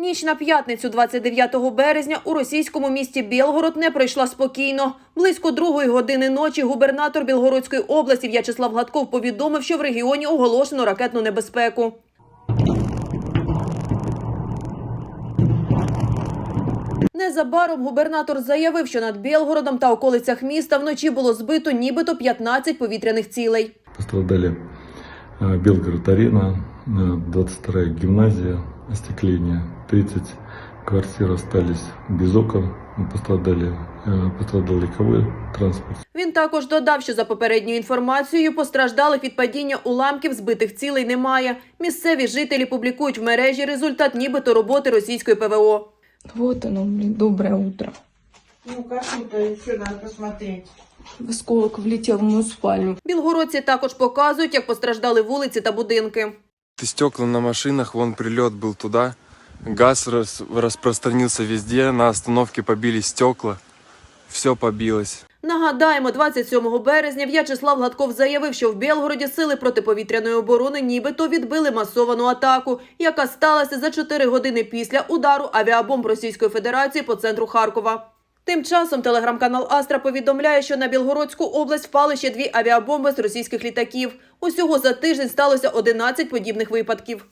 Ніч на п'ятницю, 29 березня, у російському місті Білгород не пройшла спокійно. Близько другої години ночі губернатор Білгородської області В'ячеслав Гладков повідомив, що в регіоні оголошено ракетну небезпеку. Незабаром губернатор заявив, що над Білгородом та околицях міста вночі було збито нібито 15 повітряних цілей. Пострадали э, Белгород-Арена, э, 22-я остекление, 30 квартир остались без окон, пострадали, э, пострадал транспорт. Він також додав, що за попередньою інформацією постраждалих від падіння уламків збитих цілей немає. Місцеві жителі публікують в мережі результат нібито роботи російської ПВО. Вот оно, блин, доброе утро. Ну, как это еще надо посмотреть. Осколок влетел в мою спальню. Білгородці також показують, як постраждали вулиці та будинки. Стекла на машинах, вон прилет был туда. Газ рас- распространился везде, на остановке побили стекла. Все побилось. Нагадаємо, 27 березня В'ячеслав Гладков заявив, що в Білгороді сили протиповітряної оборони нібито відбили масовану атаку, яка сталася за 4 години після удару авіабомб Російської Федерації по центру Харкова. Тим часом телеграм-канал Астра повідомляє, що на Білгородську область впали ще дві авіабомби з російських літаків. Усього за тиждень сталося 11 подібних випадків.